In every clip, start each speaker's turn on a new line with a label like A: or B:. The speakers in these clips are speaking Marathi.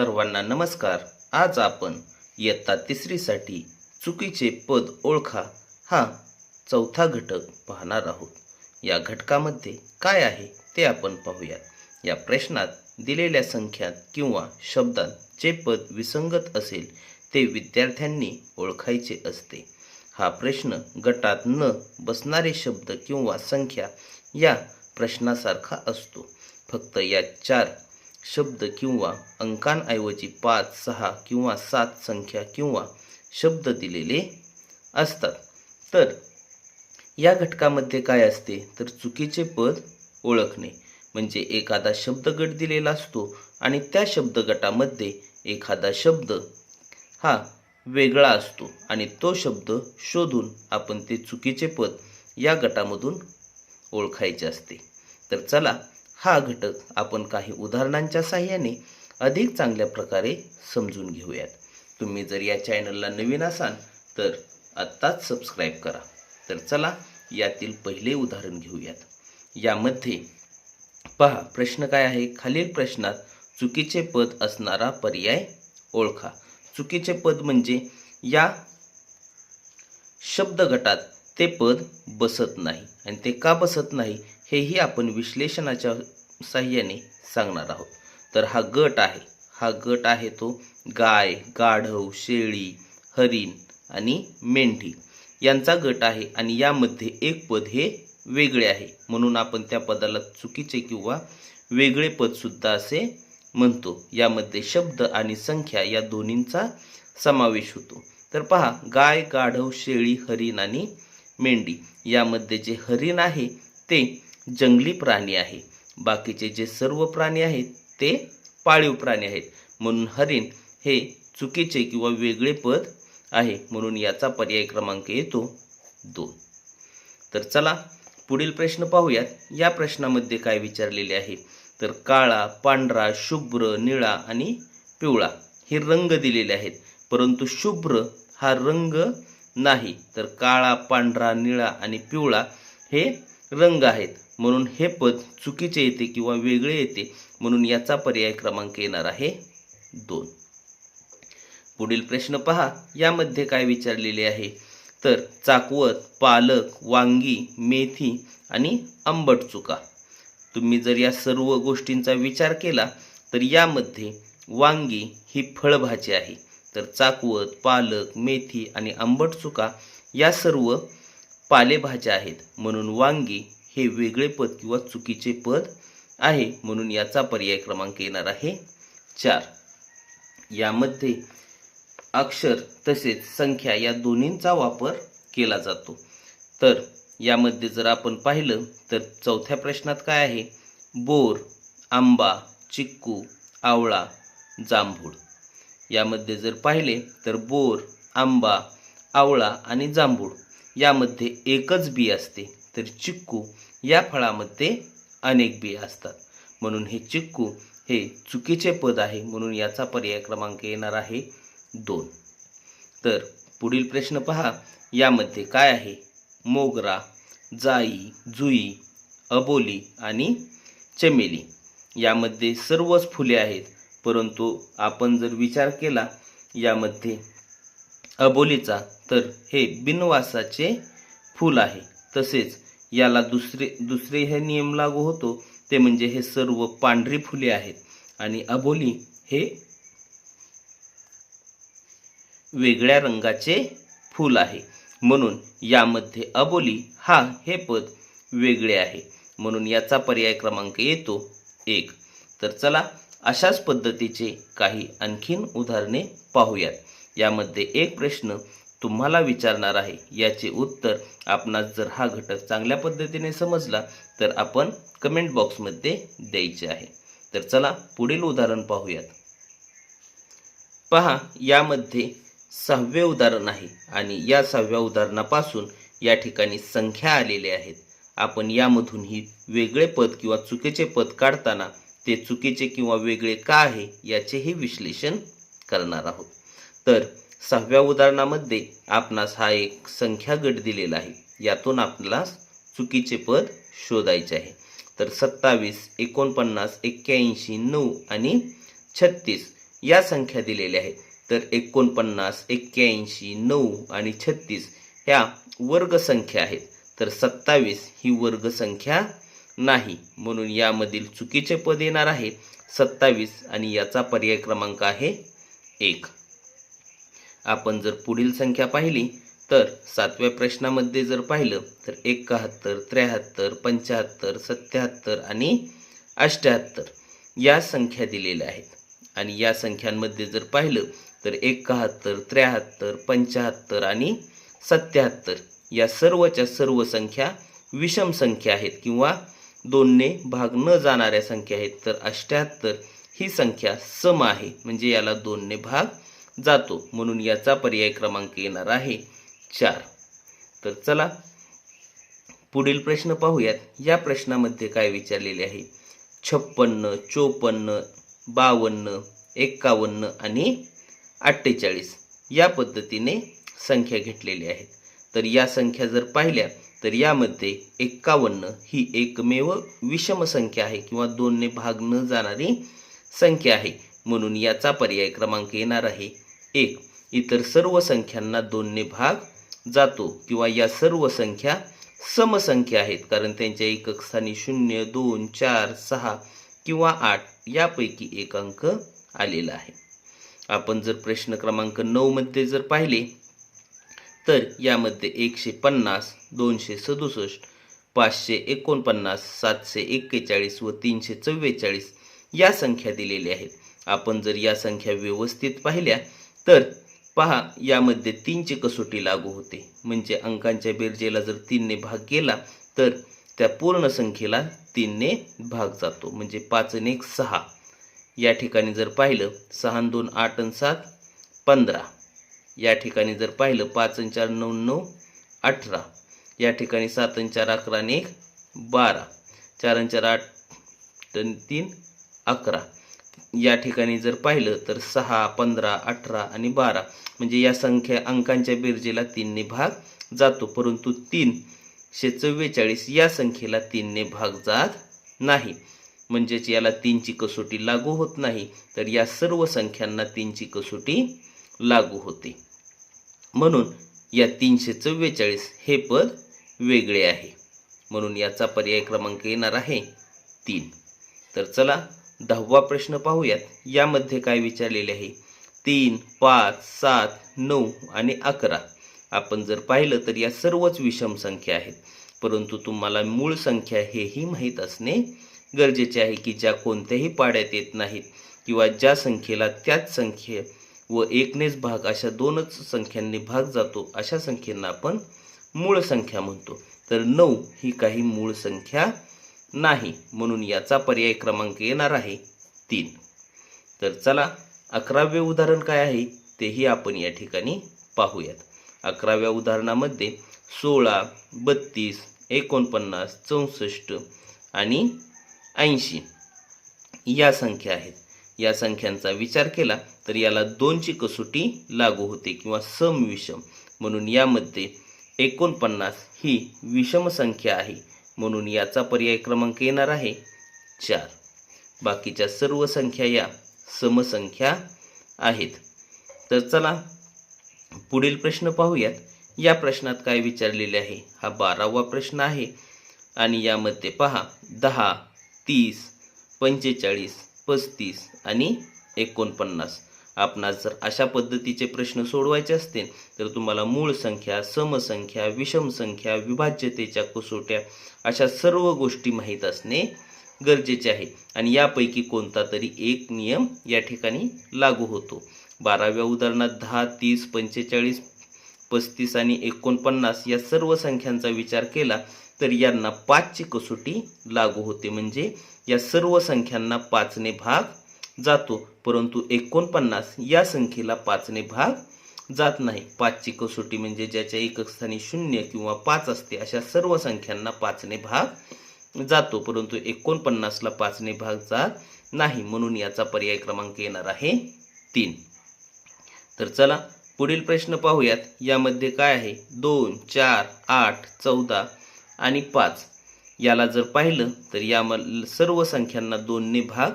A: सर्वांना नमस्कार. आज आपण इयत्ता तिसरीसाठी चुकीचे पद ओळखा हा चौथा घटक पाहणार आहोत. या घटकामध्ये काय आहे ते आपण पाहूयात. या प्रश्नात दिलेल्या संख्यात किंवा शब्दात जे पद विसंगत असेल ते विद्यार्थ्यांनी ओळखायचे असते. हा प्रश्न गटात न बसणारे शब्द किंवा संख्या या प्रश्नासारखा असतो. फक्त या चार शब्द किंवा अंकांऐवजी पाच सहा किंवा सात संख्या किंवा शब्द दिलेले असतात. तर या घटकामध्ये काय असते? तर चुकीचे पद ओळखणे. म्हणजे एखादा शब्दगट दिलेला असतो आणि त्या शब्दगटामध्ये एखादा शब्द हा वेगळा असतो आणि तो शब्द शोधून आपण ते चुकीचे पद या गटामधून ओळखायचे असते. तर चला हा घटक आपण काही उदाहरणांच्या साह्याने अधिक चांगल्या प्रकारे समजून घेऊयात. तुम्ही जर या चॅनलला नवीन असाल तर आत्ताच सबस्क्राईब करा. तर चला यातील पहिले उदाहरण घेऊयात. यामध्ये पहा प्रश्न काय आहे? खालील प्रश्नात चुकीचे पद असणारा पर्याय ओळखा. चुकीचे पद म्हणजे या शब्दगटात ते पद बसत नाही. आणि ते का बसत नाही? हेही आपण विश्लेषणाच्या साह्याने सांगणार आहोत. तर हा गट आहे. हा गट आहे तो गाय गाढव शेळी हरिण आणि मेंढी यांचा गट आहे आणि यामध्ये एक पद हे वेगळे आहे. म्हणून आपण त्या पदाला चुकीचे किंवा वेगळे पदसुद्धा असे म्हणतो. यामध्ये शब्द आणि संख्या या दोन्हींचा समावेश होतो. तर पहा गाय गाढव शेळी हरिण आणि मेंढी. यामध्ये जे हरिण आहे ते जंगली प्राणी आहे. बाकीचे जे सर्व प्राणी आहेत ते पाळीव प्राणी आहेत. म्हणून हरिण हे चुकीचे किंवा वेगळे पद आहे. म्हणून याचा पर्याय क्रमांक येतो दोन. तर चला पुढील प्रश्न पाहूयात. या प्रश्नामध्ये काय विचारलेले आहे? तर काळा पांढरा शुभ्र निळा आणि पिवळा हे रंग दिलेले आहेत. परंतु शुभ्र हा रंग नाही. तर काळा पांढरा निळा आणि पिवळा हे रंग आहेत. म्हणून हे पद चुकीचे येते किंवा वेगळे येते म्हणून याचा पर्याय क्रमांक येणार आहे दोन. पुढील प्रश्न पहा. यामध्ये काय विचारलेले आहे? तर चाकवत पालक वांगी मेथी आणि आंबट चुका. तुम्ही जर या सर्व गोष्टींचा विचार केला तर यामध्ये वांगी ही फळभाजी आहे. तर चाकवत पालक मेथी आणि आंबट चुका या सर्व पालेभाज्या आहेत. म्हणून वांगी हे वेगळे पद किंवा चुकीचे पद आहे म्हणून याचा पर्याय क्रमांक येणार आहे चार. यामध्ये अक्षर तसेच संख्या या दोन्हींचा वापर केला जातो. तर यामध्ये जर आपण पाहिलं तर चौथ्या प्रश्नात काय आहे? बोर आंबा चिक्कू आवळा जांभूळ. यामध्ये जर पाहिले तर बोर आंबा आवळा आणि जांभूळ यामध्ये एकच बी असते. तर चिक्कू या फळामध्ये अनेक बिया असतात. म्हणून हे चिक्कू हे चुकीचे पद आहे म्हणून याचा पर्याय क्रमांक येणार आहे दोन. तर पुढील प्रश्न पहा. यामध्ये काय आहे? मोगरा जाई जुई अबोली आणि चमेली. यामध्ये सर्वच फुले आहेत. परंतु आपण जर विचार केला यामध्ये अबोलीचा तर हे बिनवासाचे फूल आहे. तसेच याला दुसरे दुसरे हे नियम लागू होतो ते म्हणजे हे सर्व पांढरी फुले आहेत. आणि अबोली हे वेगळ्या रंगाचे फूल आहे. म्हणून यामध्ये अबोली हा हे पद वेगळे आहे. म्हणून याचा पर्याय क्रमांक येतो एक. तर चला अशाच पद्धतीचे काही आणखीन उदाहरणे पाहूयात. यामध्ये एक प्रश्न तुम्हाला विचारणार आहे याचे उत्तर आपणास जर हा घटक चांगल्या पद्धतीने समजला तर आपण कमेंट बॉक्समध्ये द्यायचे आहे. तर चला पुढील उदाहरण पाहूयात. पहा यामध्ये सहावे उदाहरण आहे आणि या सहाव्या उदाहरणापासून या ठिकाणी संख्या आलेल्या आहेत. आपण यामधूनही वेगळे पद किंवा चुकीचे पद काढताना ते चुकीचे किंवा वेगळे का आहे याचेही विश्लेषण करणार आहोत. तर सहाव्या उदाहरणामध्ये आपणास हा एक संख्या गट दिलेला आहे. यातून आपल्याला चुकीचे पद शोधायचे आहे. तर सत्तावीस एकोणपन्नास एक्क्याऐंशी नऊ आणि छत्तीस या संख्या दिलेल्या आहेत. तर एकोणपन्नास एक्क्याऐंशी नऊ आणि छत्तीस ह्या वर्गसंख्या आहेत. तर सत्तावीस ही वर्गसंख्या नाही. म्हणून यामधील चुकीचे पद येणार आहे सत्तावीस आणि याचा पर्याय क्रमांक आहे एक. आपण जर पुढील संख्या पाहिली तर सातव्या प्रश्नामध्ये जर पाहिलं तर एकाहत्तर त्र्याहत्तर पंच्याहत्तर सत्याहत्तर आणि अष्ट्याहत्तर या संख्या दिलेल्या आहेत. आणि या संख्यांमध्ये जर पाहिलं तर एकाहत्तर त्र्याहत्तर पंच्याहत्तर आणि सत्याहत्तर या सर्वच्या सर्व संख्या विषम संख्या आहेत किंवा दोनने भाग न जाणाऱ्या संख्या आहेत तर अष्ट्याहत्तर ही संख्या सम आहे. म्हणजे याला दोनने भाग जातो. म्हणून याचा पर्याय क्रमांक येणार आहे चार. तर चला पुढील प्रश्न पाहूयात. या प्रश्नामध्ये काय विचारलेले आहे? छप्पन्न चोपन्न बावन्न एक्कावन्न आणि अठ्ठेचाळीस. या पद्धतीने संख्या घेतलेल्या आहेत तर या संख्या जर पाहिल्या तर यामध्ये एक्कावन्न ही एकमेव विषम संख्या आहे किंवा दोनने भाग न जाणारी संख्या आहे. म्हणून याचा पर्याय क्रमांक येणार आहे एक. इतर सर्व संख्यांना दोनने भाग जातो किंवा या सर्व संख्या समसंख्या आहेत. कारण त्यांच्या एकक स्थानी शून्य दोन चार सहा किंवा आठ यापैकी एक अंक आलेला आहे. आपण जर प्रश्न क्रमांक नऊ मध्ये जर पाहिले तर यामध्ये एकशे पन्नास दोनशे सदुसष्ट पाचशे एकोणपन्नास सातशे एक्केचाळीस व तीनशे चव्वेचाळीस या संख्या दिलेल्या आहेत. आपण जर या संख्या व्यवस्थित पाहिल्या तर पहा यामध्ये तीनची कसोटी लागू होते. म्हणजे अंकांच्या बेरजेला जर तीनने भाग केला तर त्या पूर्ण संख्येला तीनने भाग जातो. म्हणजे पाच आणि एक सहा. या ठिकाणी जर पाहिलं सहा दोन आठ आणि सात पंधरा. या ठिकाणी जर पाहिलं पाच आणि चार नऊ नऊ अठरा. या ठिकाणी सात आणि चार अकरा आणि एक बारा. चार आणि चार आठ तीन अकरा. या ठिकाणी जर पाहिलं तर सहा पंधरा अठरा आणि बारा म्हणजे या संख्या अंकांच्या बेरजेला तीनने भाग जातो. परंतु तीनशे चव्वेचाळीस या संख्येला तीनने भाग जात नाही. म्हणजेच याला तीनची कसोटी लागू होत नाही तर या सर्व संख्यांना तीनची कसोटी लागू होते. म्हणून या तीनशे चव्वेचाळीस हे पद वेगळे आहे. म्हणून याचा पर्याय क्रमांक येणार आहे तीन. तर चला दहावा प्रश्न पाहूयात. यामध्ये काय विचारलेले आहे? तीन पाच सात नऊ आणि अकरा. आपण जर पाहिलं तर या सर्वच विषम संख्या आहेत. परंतु तुम्हाला मूळ संख्या हेही माहीत असणे गरजेचे आहे की ज्या कोणत्याही पाड्यात येत नाहीत किंवा ज्या संख्येला त्याच संख्ये व एकनेच भाग अशा दोनच संख्यांनी भाग जातो अशा संख्येंना आपण मूळ संख्या म्हणतो. तर नऊ ही काही मूळ संख्या नाही म्हणून याचा पर्याय क्रमांक येणार आहे तीन. तर चला अकरावे उदाहरण काय आहे तेही आपण या ठिकाणी पाहूयात. अकराव्या उदाहरणामध्ये सोळा बत्तीस एकोणपन्नास चौसष्ट आणि ऐंशी या संख्या आहेत. या संख्यांचा विचार केला तर याला दोनची कसोटी लागू होते किंवा सम विषम म्हणून यामध्ये एकोणपन्नास ही विषम संख्या आहे. म्हणून याचा पर्याय क्रमांक येणार आहे चार. बाकीच्या सर्व संख्या या समसंख्या आहेत. तर चला पुढील प्रश्न पाहूयात. या प्रश्नात काय विचारलेले आहे? हा बारावा प्रश्न आहे. आणि यामध्ये पहा दहा तीस पंचेचाळीस पस्तीस आणि एकोणपन्नास. आपणास जर अशा पद्धतीचे प्रश्न सोडवायचे असतील तर तुम्हाला मूळ संख्या समसंख्या विषम संख्या विभाज्यतेच्या कसोट्या अशा सर्व गोष्टी माहीत असणे गरजेचे आहे. आणि यापैकी कोणता तरी एक नियम या ठिकाणी लागू होतो. बाराव्या उदाहरणात दहा तीस पंचेचाळीस पस्तीस आणि एकोणपन्नास या सर्व संख्यांचा विचार केला तर यांना पाचची कसोटी लागू होते. म्हणजे या सर्व संख्यांना पाचने भाग जातो. परंतु एकोणपन्नास या संख्येला पाचने भाग जात नाही. पाचची कसोटी म्हणजे ज्याच्या एकक स्थानी शून्य किंवा पाच असते अशा सर्व संख्यांना पाचने भाग जातो. परंतु एकोणपन्नासला पाचने भाग जात नाही म्हणून याचा पर्याय क्रमांक येणार आहे तीन. तर चला पुढील प्रश्न पाहूयात. यामध्ये काय आहे? दोन चार आठ चौदा आणि पाच. याला जर पाहिलं तर या सर्व संख्यांना दोनने भाग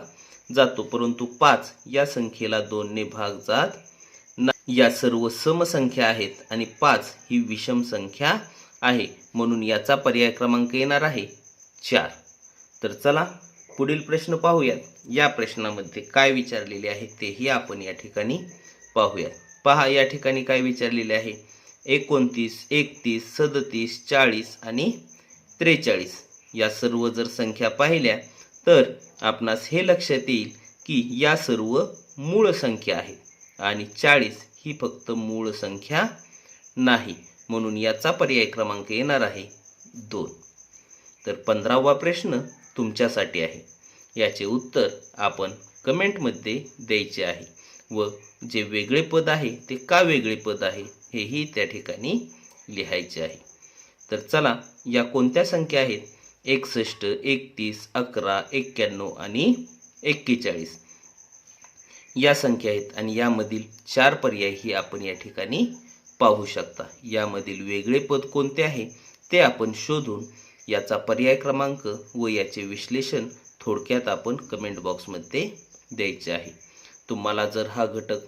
A: जातो. परंतु पाच या संख्येला दोनने भाग जात ना या सर्व समसंख्या आहेत आणि पाच ही विषम संख्या आहे. म्हणून याचा पर्याय क्रमांक येणार आहे चार. तर चला पुढील प्रश्न पाहूयात. या प्रश्नामध्ये काय विचारलेले आहे तेही आपण या ठिकाणी पाहूयात. पहा या ठिकाणी काय विचारलेले आहे? एकोणतीस एकतीस सदतीस चाळीस आणि त्रेचाळीस. या सर्व जर संख्या पाहिल्या तर आपणास हे लक्षात येईल की या सर्व मूळ संख्या आहेत आणि चाळीस ही फक्त मूळ संख्या नाही. म्हणून याचा पर्याय क्रमांक येणार आहे दोन. तर पंधरावा प्रश्न तुमच्यासाठी आहे. याचे उत्तर आपण कमेंटमध्ये द्यायचे आहे व जे वेगळे पद आहे ते का वेगळे पद आहे हेही त्या ठिकाणी लिहायचे आहे. तर चला या कोणत्या संख्या आहेत एकसष्ट एकतीस अकरा एक्क्याण्णव आणि एक्केचाळीस. या संख्या आहेत आणि यामधील चार पर्यायही आपण या ठिकाणी पाहू शकता. यामधील वेगळे पद कोणते आहे? ते आपण शोधून याचा पर्याय क्रमांक व याचे विश्लेषण थोडक्यात आपण कमेंट बॉक्समध्ये द्यायचे आहे. तुम्हाला जर हा घटक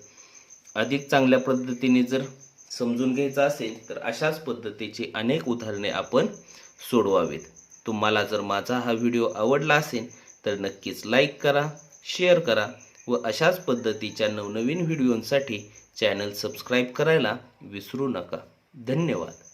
A: अधिक चांगल्या पद्धतीने जर समजून घ्यायचा असेल तर अशाच पद्धतीची अनेक उदाहरणे आपण सोडवावेत. तुम्हाला जर माझा हा व्हिडिओ आवडला असेल तर नक्कीच लाईक करा शेअर करा व अशाच पद्धतीच्या नवनवीन व्हिडिओंसाठी चॅनल सबस्क्राईब करायला विसरू नका. धन्यवाद.